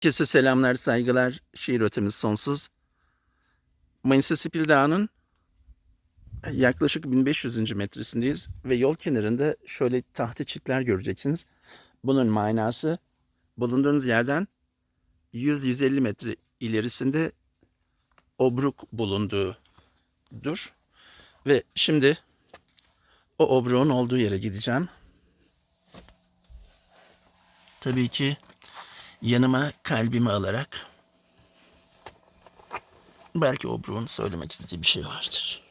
Herkese selamlar, saygılar. Şiir ötemiz sonsuz. Mississippi Dağı'nın yaklaşık 1500. metresindeyiz ve yol kenarında şöyle tahta çitler göreceksiniz. Bunun manası bulunduğunuz yerden 100-150 metre ilerisinde obruk bulunduğudur. Ve şimdi o obruğun olduğu yere gideceğim. Tabii ki yanıma kalbimi alarak belki obruğun söylemek istediği bir şey vardır.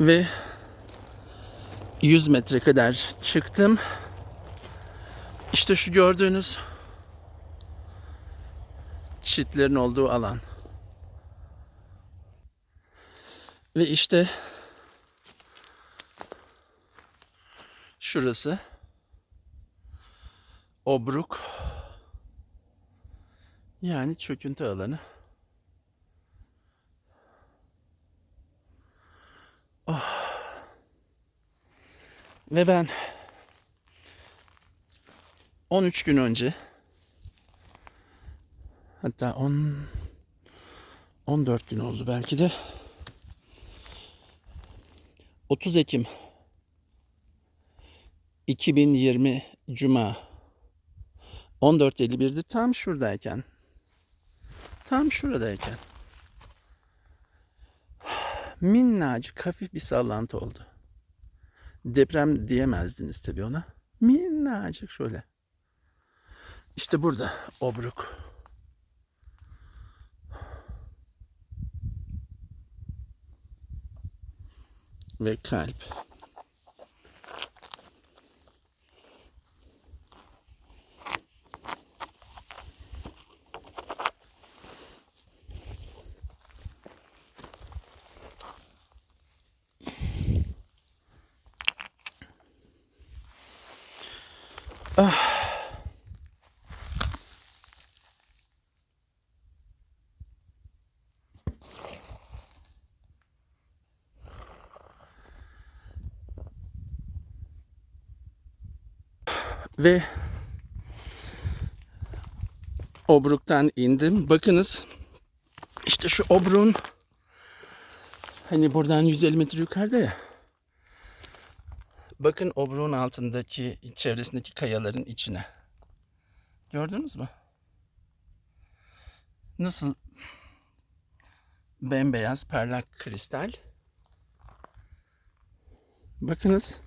Ve 100 metre kadar çıktım. İşte şu gördüğünüz çitlerin olduğu alan. Ve işte şurası Obruk yani çöküntü alanı. Oh. Ve ben 13 gün önce Hatta 10 14 gün oldu belki de. 30 Ekim 2020 Cuma 14.51'de tam şuradayken tam şuradayken minnacık hafif bir sallantı oldu. Deprem diyemezdiniz tabii ona. Minnacık şöyle. İşte burada obruk. Ve kalp. Ah. Ve obruktan indim. Bakınız işte şu obruğun hani buradan 150 metre yukarıda ya. Bakın obruğun altındaki çevresindeki kayaların içine. Gördünüz mü? Nasıl bembeyaz parlak kristal. Bakınız.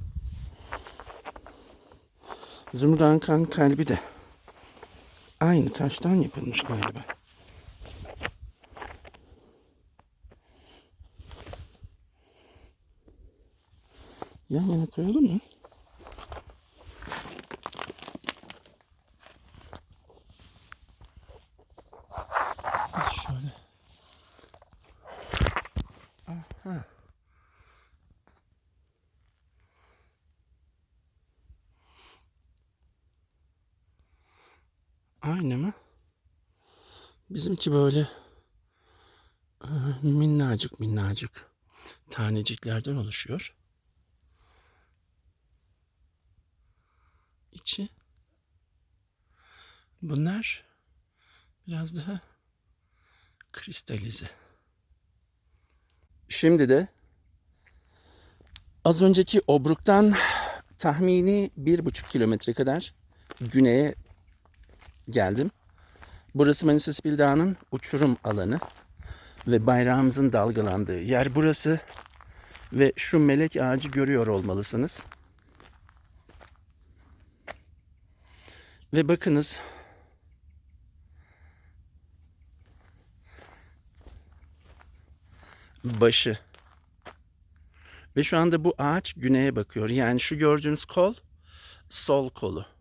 Zümrüt kan kalbi de aynı taştan yapılmış galiba. Yan yana koyalım mı? Hadi şöyle. Aha. Aynı mı? Bizimki böyle e, minnacık minnacık taneciklerden oluşuyor. İçi. Bunlar biraz daha kristalize. Şimdi de az önceki obruktan tahmini bir buçuk kilometre kadar güneye geldim. Burası Mississippi Dağı'nın uçurum alanı ve bayrağımızın dalgalandığı yer burası ve şu melek ağacı görüyor olmalısınız. Ve bakınız başı ve şu anda bu ağaç güneye bakıyor. Yani şu gördüğünüz kol sol kolu.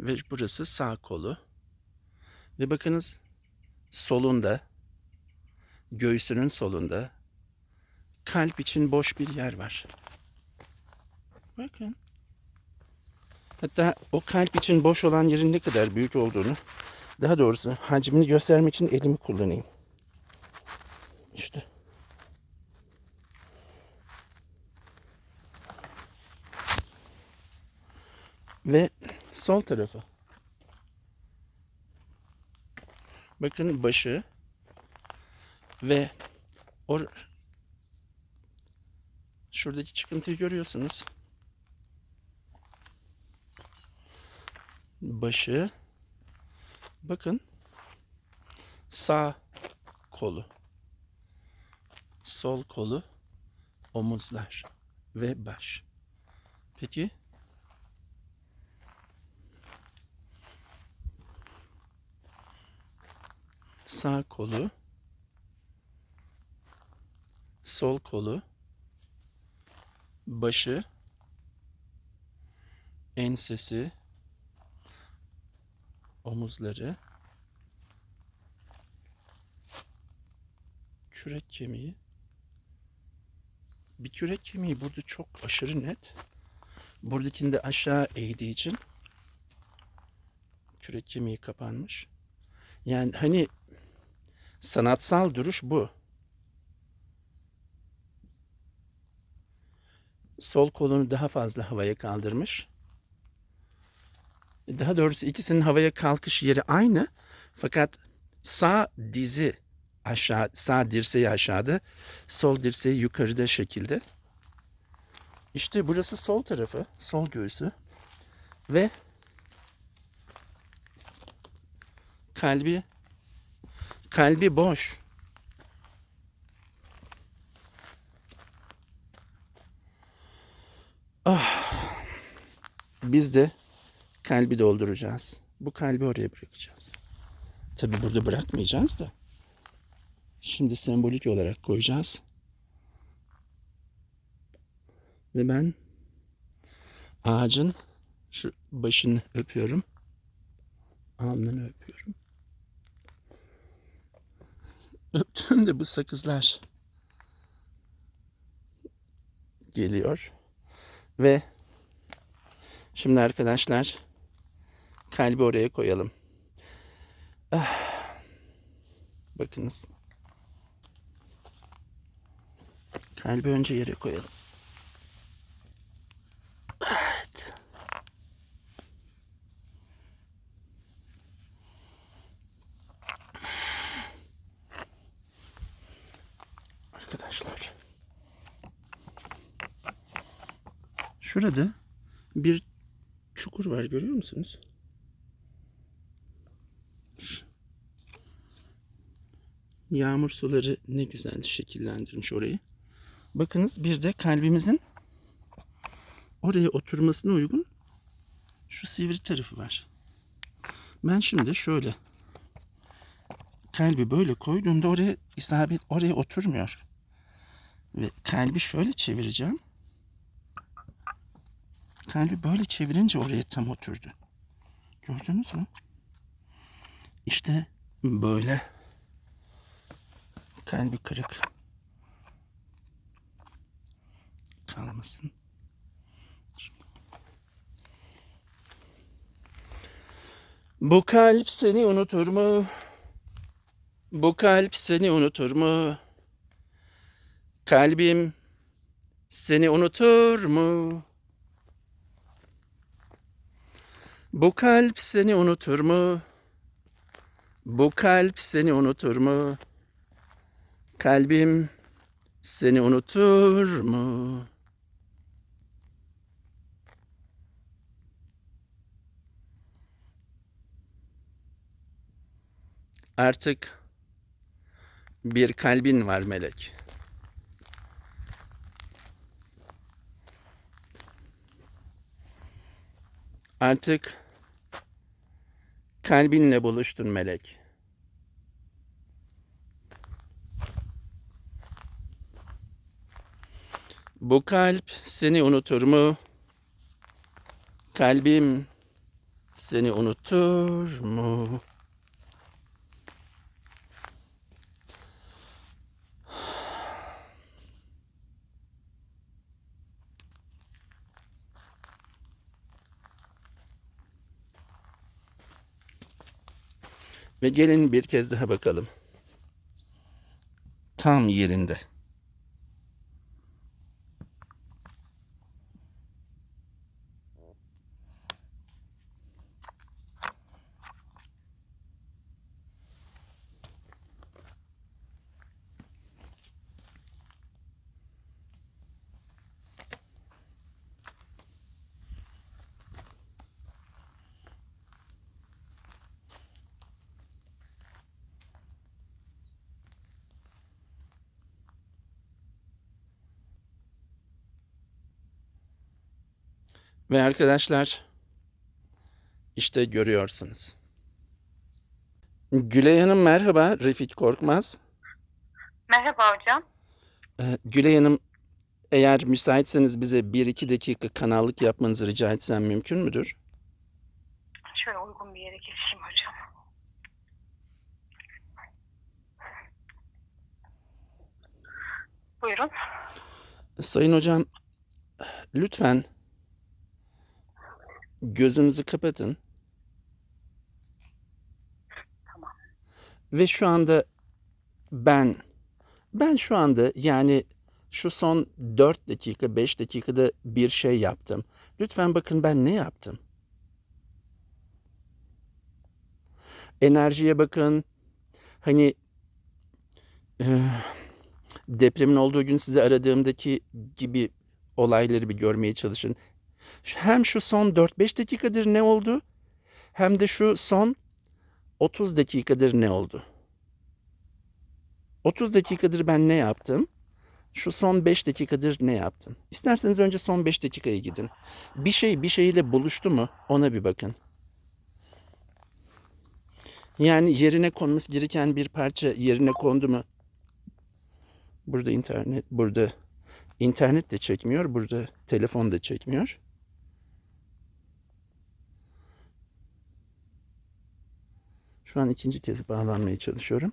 Ve burası sağ kolu. Ve bakınız solunda, göğsünün solunda kalp için boş bir yer var. Bakın. Hatta o kalp için boş olan yerin ne kadar büyük olduğunu Daha doğrusu hacmini göstermek için elimi kullanayım. İşte. Ve sol tarafı. Bakın başı ve or şuradaki çıkıntıyı görüyorsunuz. Başı bakın sağ kolu sol kolu omuzlar ve baş. Peki sağ kolu. Sol kolu. Başı. Ensesi. Omuzları. Kürek kemiği. Bir kürek kemiği burada çok aşırı net. Buradakinde aşağı eğdiği için kürek kemiği kapanmış. Yani hani sanatsal duruş bu. Sol kolunu daha fazla havaya kaldırmış. Daha doğrusu ikisinin havaya kalkış yeri aynı. Fakat sağ dizi aşağı, sağ dirseği aşağıda, sol dirseği yukarıda şekilde. İşte burası sol tarafı, sol göğsü ve kalbi kalbi boş. Ah. Biz de kalbi dolduracağız. Bu kalbi oraya bırakacağız. Tabi burada bırakmayacağız da. Şimdi sembolik olarak koyacağız. Ve ben ağacın şu başını öpüyorum. Alnını öpüyorum. Öptüğümde bu sakızlar geliyor. Ve şimdi arkadaşlar kalbi oraya koyalım. Ah. Bakınız. Kalbi önce yere koyalım. Evet. Arkadaşlar. Şurada bir çukur var görüyor musunuz? Yağmur suları ne güzel şekillendirmiş orayı. Bakınız bir de kalbimizin oraya oturmasına uygun şu sivri tarafı var. Ben şimdi şöyle kalbi böyle koyduğumda oraya isabet oraya oturmuyor. Ve kalbi şöyle çevireceğim. Kalbi böyle çevirince oraya tam oturdu. Gördünüz mü? İşte böyle kalbi kırık kalmasın. Bu kalp seni unutur mu? Bu kalp seni unutur mu? Kalbim seni unutur mu? Bu kalp seni unutur mu? Bu kalp seni unutur mu? Kalbim seni unutur mu? Artık bir kalbin var melek. Artık kalbinle buluştun melek. Bu kalp seni unutur mu? Kalbim seni unutur mu? Ve gelin bir kez daha bakalım. Tam yerinde. Ve arkadaşlar işte görüyorsunuz. Gülay Hanım merhaba. Refik Korkmaz. Merhaba hocam. Ee, Gülay Hanım eğer müsaitseniz bize 1-2 dakika kanallık yapmanızı rica etsem mümkün müdür? Şöyle uygun bir yere geçeyim hocam. Buyurun. Sayın hocam lütfen gözünüzü kapatın. Ve şu anda ben ben şu anda yani şu son 4 dakika 5 dakikada bir şey yaptım. Lütfen bakın ben ne yaptım? Enerjiye bakın. Hani eh, depremin olduğu gün sizi aradığımdaki gibi olayları bir görmeye çalışın. Hem şu son 4-5 dakikadır ne oldu? Hem de şu son 30 dakikadır ne oldu? 30 dakikadır ben ne yaptım? Şu son 5 dakikadır ne yaptım? İsterseniz önce son 5 dakikaya gidin. Bir şey bir şeyle buluştu mu? Ona bir bakın. Yani yerine konması gereken bir parça yerine kondu mu? Burada internet, burada internet de çekmiyor, burada telefon da çekmiyor. Şu an ikinci kez bağlanmaya çalışıyorum.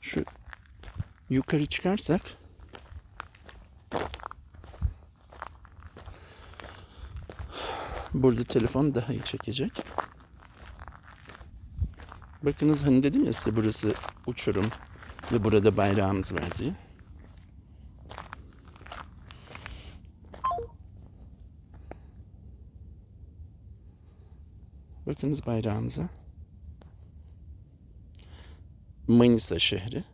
Şu yukarı çıkarsak burada telefon daha iyi çekecek. Bakınız hani dedim ya size burası uçurum ve burada bayrağımız var diye. Bakınız bayrağımıza. Manisa şehri.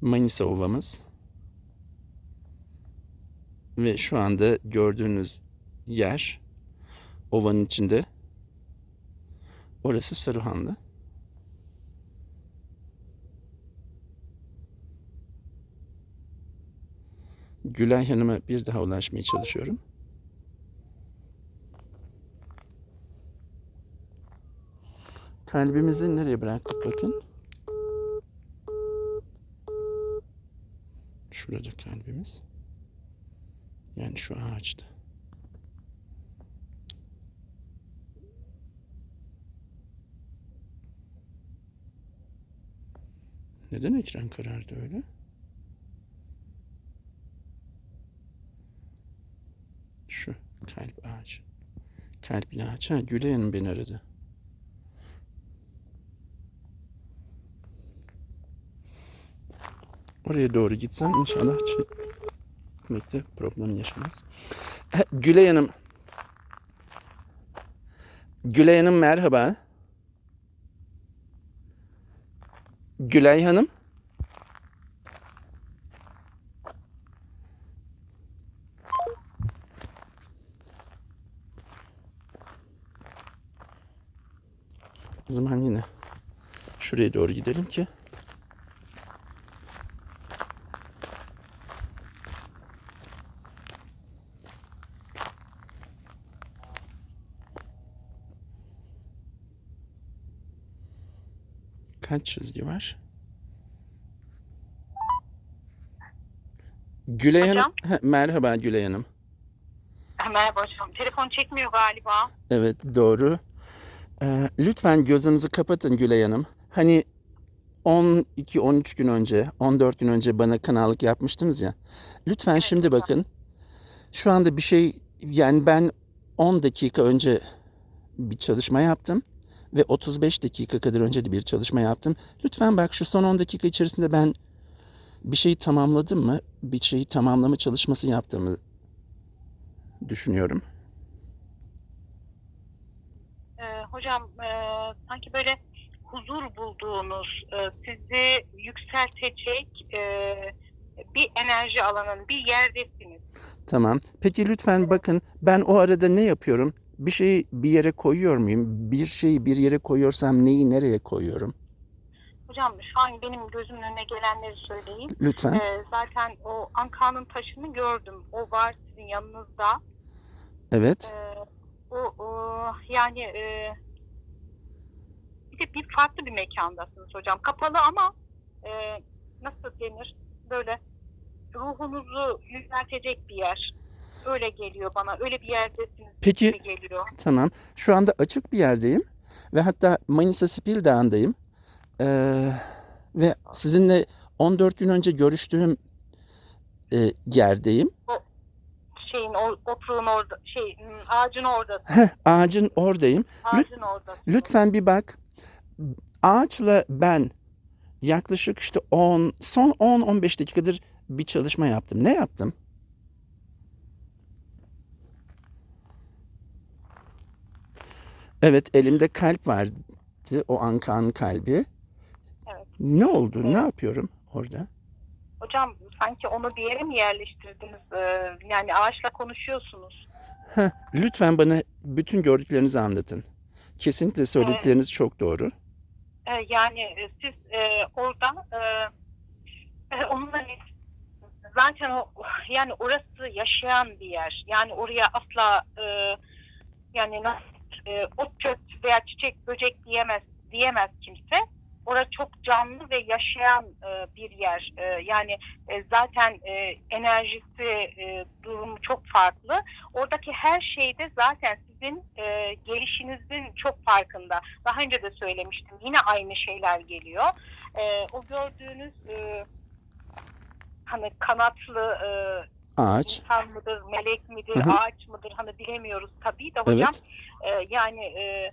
Manisa Ovamız. Ve şu anda gördüğünüz yer ovanın içinde. Orası Saruhanlı. Gülay Hanım'a bir daha ulaşmaya çalışıyorum. Kalbimizi nereye bıraktık bakın. Şurada kalbimiz. Yani şu ağaçta. Neden ekran karardı öyle? Şu kalp ağacı. Kalpli ağaç. Ha Gülay Hanım beni aradı. Oraya doğru gitsem inşallah çekmekte problem yaşamaz. Ha, Gülay Hanım. Gülay Hanım merhaba. Gülay Hanım. O zaman yine şuraya doğru gidelim ki kaç çizgi var? Gülay Hanım. Ha, merhaba Gülay Hanım. Merhaba hocam. Telefon çekmiyor galiba. Evet doğru. Ee, lütfen gözünüzü kapatın Gülay Hanım. Hani 12-13 gün önce, 14 gün önce bana kanallık yapmıştınız ya. Lütfen Evet, şimdi hocam. bakın. Şu anda bir şey yani ben 10 dakika önce bir çalışma yaptım ve 35 dakika kadar önce de bir çalışma yaptım. Lütfen bak şu son 10 dakika içerisinde ben bir şeyi tamamladım mı? Bir şeyi tamamlama çalışması yaptığımı düşünüyorum. Ee, hocam e, sanki böyle huzur bulduğunuz, e, sizi yükseltecek e, bir enerji alanın, bir yerdesiniz. Tamam. Peki lütfen bakın ben o arada ne yapıyorum? Bir şeyi bir yere koyuyor muyum? Bir şeyi bir yere koyuyorsam neyi nereye koyuyorum? Hocam şu an benim gözümün önüne gelenleri söyleyeyim. Lütfen. Ee, zaten o Anka'nın taşını gördüm. O var sizin yanınızda. Evet. Ee, o, o yani e, bir de bir farklı bir mekandasınız hocam. Kapalı ama e, nasıl denir? Böyle ruhunuzu yükseltecek bir yer. Öyle geliyor bana. Öyle bir yerdesiniz Peki gibi geliyor. tamam. Şu anda açık bir yerdeyim ve hatta Manisa Spil Dağı'ndayım. Ee, ve sizinle 14 gün önce görüştüğüm e, yerdeyim. Şeyin o, otuğun orada, şey hmm, ağacın orada. Heh, ağacın oradayım. Ağacın orada. Lütfen bir bak. Ağaçla ben yaklaşık işte 10 son 10-15 dakikadır bir çalışma yaptım. Ne yaptım? Evet elimde kalp vardı. O Ankan kalbi. Evet. Ne oldu? Ne Evet. yapıyorum orada? Hocam sanki onu bir yere mi yerleştirdiniz? Ee, yani ağaçla konuşuyorsunuz. Heh, lütfen bana bütün gördüklerinizi anlatın. Kesinlikle söyledikleriniz çok doğru. Ee, yani e, siz e, orada e, onunla zaten o yani orası yaşayan bir yer. Yani oraya asla e, yani nasıl e, ot çöp veya çiçek böcek diyemez diyemez kimse. Orası çok canlı ve yaşayan e, bir yer. E, yani e, zaten e, enerjisi, e, durumu çok farklı. Oradaki her şeyde zaten sizin e, gelişinizin çok farkında. Daha önce de söylemiştim. Yine aynı şeyler geliyor. E, o gördüğünüz e, hani kanatlı e, Ağaç. insan mıdır, melek midir, Hı hı. ağaç mıdır hani bilemiyoruz tabii de hocam. Evet. E, yani e,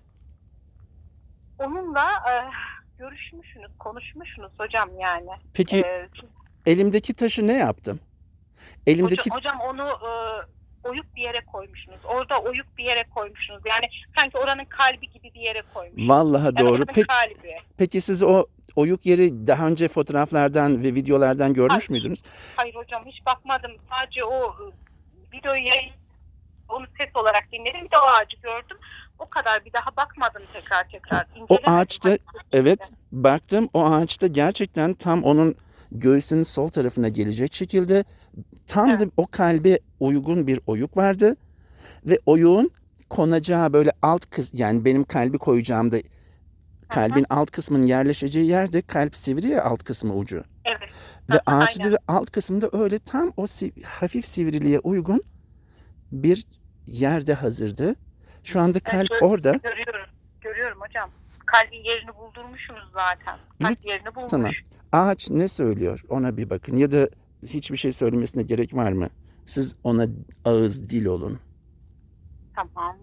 onunla e, görüşmüşsünüz, konuşmuşsunuz hocam yani. Peki E, elimdeki taşı ne yaptım? Elimdeki hocam, hocam onu e, oyuk bir yere koymuşsunuz. Orada oyuk bir yere koymuşsunuz. Yani sanki oranın kalbi gibi bir yere koymuşsunuz. vallahi Yani doğru. Peki, kalbi. peki siz o oyuk yeri daha önce fotoğraflardan ve videolardan görmüş Hayır. müydünüz? Hayır hocam hiç bakmadım. Sadece o e, videoyu yayın onu ses olarak dinledim. Bir de o ağacı gördüm. O kadar bir daha bakmadım tekrar tekrar. O İncelemedim. ağaçta Hani evet baktım o ağaçta gerçekten tam onun göğsünün sol tarafına gelecek şekilde tam da o kalbe uygun bir oyuk vardı ve oyuğun konacağı böyle alt kız yani benim kalbi koyacağımda kalbin alt kısmının yerleşeceği yerde kalp sivri ya alt kısmı ucu. Evet. Ve ağaçta da alt kısmında öyle tam o si- hafif sivriliğe uygun bir yerde hazırdı. Şu anda kalp Evet, orada. Görüyorum. Görüyorum hocam. Kalbin yerini buldurmuşsunuz zaten. Kalp yerini bulmuş. Tamam. Ağaç ne söylüyor ona bir bakın ya da hiçbir şey söylemesine gerek var mı? Siz ona ağız dil olun. Tamam.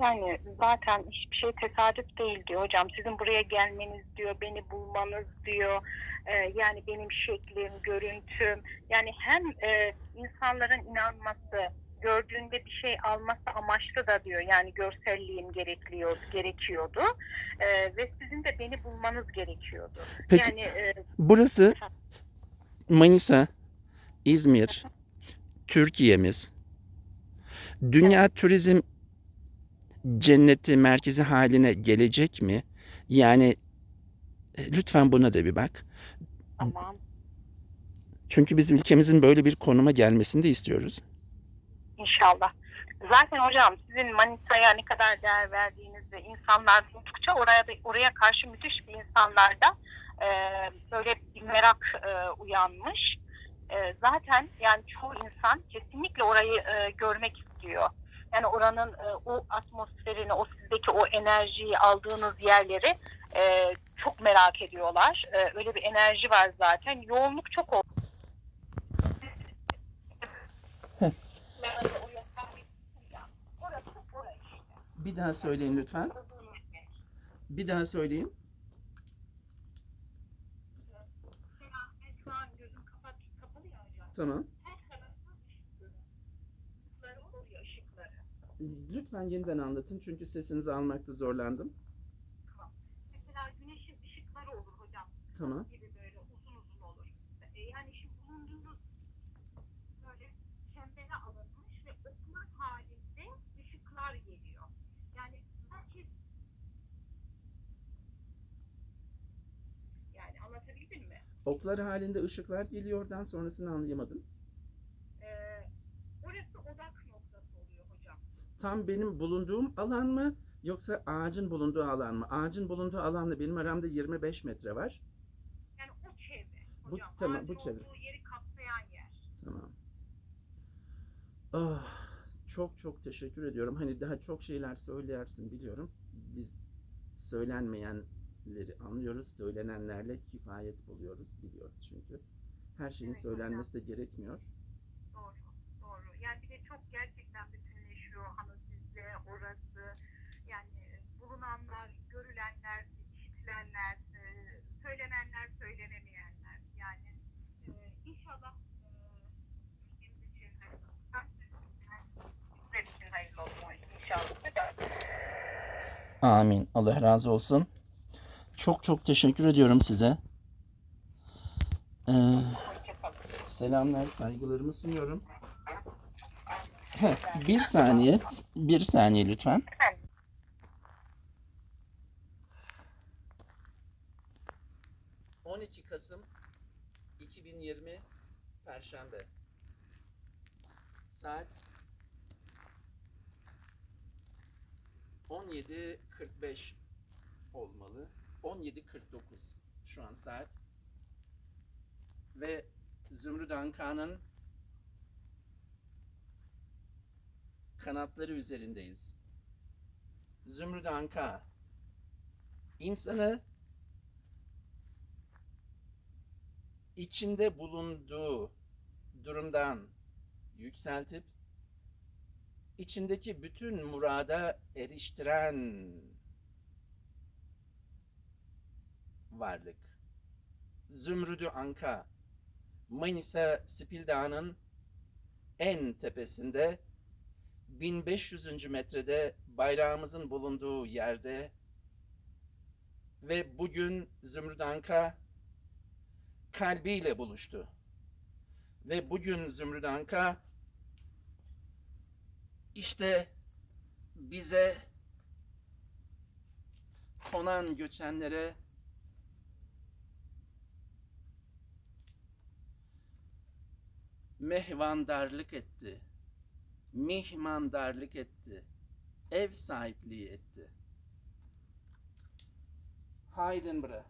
Yani zaten hiçbir şey tesadüf değil diyor hocam. Sizin buraya gelmeniz diyor, beni bulmanız diyor. Ee, yani benim şeklim, görüntüm. Yani hem e, insanların inanması, gördüğünde bir şey alması amaçlı da diyor. Yani görselliğim gerekiyor, gerekiyordu. Ee, ve sizin de beni bulmanız gerekiyordu. Peki Yani e, burası Manisa, İzmir, Türkiye'miz. Dünya turizm cenneti merkezi haline gelecek mi? Yani e, lütfen buna da bir bak. tamam. Çünkü biz ülkemizin böyle bir konuma gelmesini de istiyoruz. İnşallah. Zaten hocam sizin Manisa'ya ne kadar değer verdiğiniz ve insanlar duydukça oraya da, oraya karşı müthiş bir insanlarda e, böyle bir merak e, uyanmış. e, zaten yani çoğu insan kesinlikle orayı e, görmek istiyor. Yani oranın e, o atmosferini, o sizdeki o enerjiyi aldığınız yerleri e, çok merak ediyorlar. E, öyle bir enerji var zaten. Yoğunluk çok oldu. Heh. Yani o yatağı- Orası orası işte. Bir daha söyleyin lütfen. Bir daha söyleyin. Tamam. Lütfen yeniden anlatın çünkü sesinizi almakta zorlandım. Mesela güneşin ışıkları olur hocam. Tamam. Gibi böyle uzun uzun olur. E, yani şimdi bulunduğunuz böyle çembere alınmış ve oklar halinde ışıklar geliyor. Yani herkes yani anlatabildim mi? Oklar halinde ışıklar geliyordan sonrasını anlayamadım. Ee, orası odak noktası oluyor hocam. Tam benim bulunduğum alan mı yoksa ağacın bulunduğu alan mı? Ağacın bulunduğu alanla benim aramda 25 metre var. Yani o çevre Bu- hocam. tamam, bu ağacın çevre. olduğu yeri kapsayan yer. Tamam. Ah, çok çok teşekkür ediyorum. Hani daha çok şeyler söylersin biliyorum. Biz söylenmeyenleri anlıyoruz. Söylenenlerle kifayet buluyoruz biliyoruz çünkü. Her şeyin Evet, söylenmesi de gerekmiyor. Doğru, doğru. Yani bir de çok gerçekten bütünleşiyor sizde orası. Yani bulunanlar, görülenler, işitilenler, e, söylenenler, söylenemeyenler. Yani e, inşallah e, ülkemiz için hayırlı olsun. Bizler için hayırlı olsun inşallah. Amin. Allah razı olsun. Çok çok teşekkür ediyorum size. Ee, selamlar, saygılarımı sunuyorum. Heh, bir saniye, bir saniye lütfen. 12 Kasım 2020 Perşembe. Saat 17.45 olmalı. 17.49 şu an saat. Ve Zümrüt Anka'nın kanatları üzerindeyiz. Zümrüt Anka insanı içinde bulunduğu durumdan yükseltip içindeki bütün murada eriştiren varlık. Zümrüdü Anka Manisa Spil Dağı'nın en tepesinde 1500. metrede bayrağımızın bulunduğu yerde ve bugün Zümrüt Anka kalbiyle buluştu. Ve bugün Zümrüt Anka işte bize konan göçenlere mehvandarlık etti. Mihmandarlık etti. Ev sahipliği etti. Haydin bre.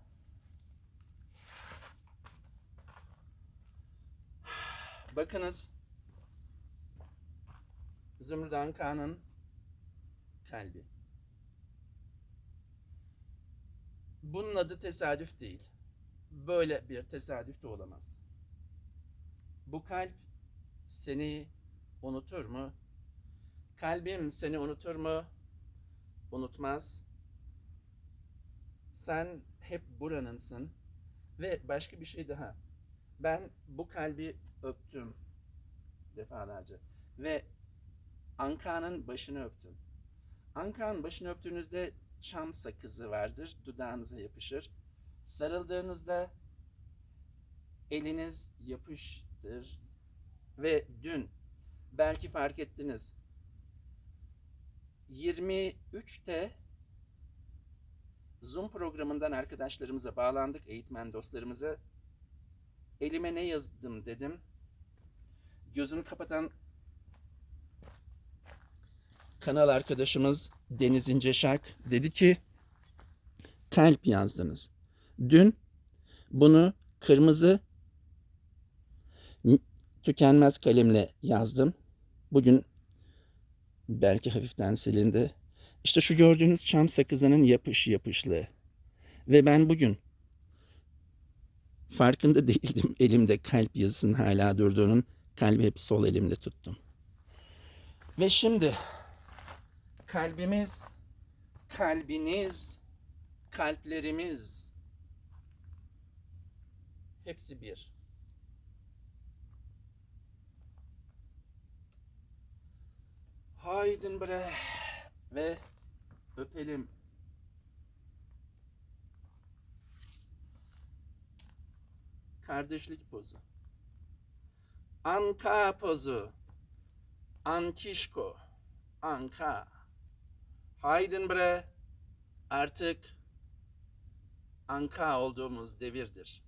Bakınız. Zümrüt Anka'nın kalbi. Bunun adı tesadüf değil. Böyle bir tesadüf de olamaz. Bu kalp seni unutur mu? Kalbim seni unutur mu? Unutmaz. Sen hep buranınsın. Ve başka bir şey daha. Ben bu kalbi öptüm defalarca. Ve Anka'nın başını öptüm. Anka'nın başını öptüğünüzde çam sakızı vardır. Dudağınıza yapışır. Sarıldığınızda eliniz yapıştır. Ve dün belki fark ettiniz. 23'te Zoom programından arkadaşlarımıza bağlandık, eğitmen dostlarımıza. Elime ne yazdım dedim. Gözünü kapatan kanal arkadaşımız Deniz İnce Şark dedi ki kalp yazdınız. Dün bunu kırmızı tükenmez kalemle yazdım. Bugün belki hafiften silindi. İşte şu gördüğünüz çam sakızının yapış yapışlığı. Ve ben bugün farkında değildim elimde kalp yazısının hala durduğunun. Kalbi hep sol elimle tuttum. Ve şimdi kalbimiz, kalbiniz, kalplerimiz hepsi bir. Haydin bre ve öpelim. Kardeşlik pozu. Anka pozu. Ankişko. Anka. Haydin bre. Artık Anka olduğumuz devirdir.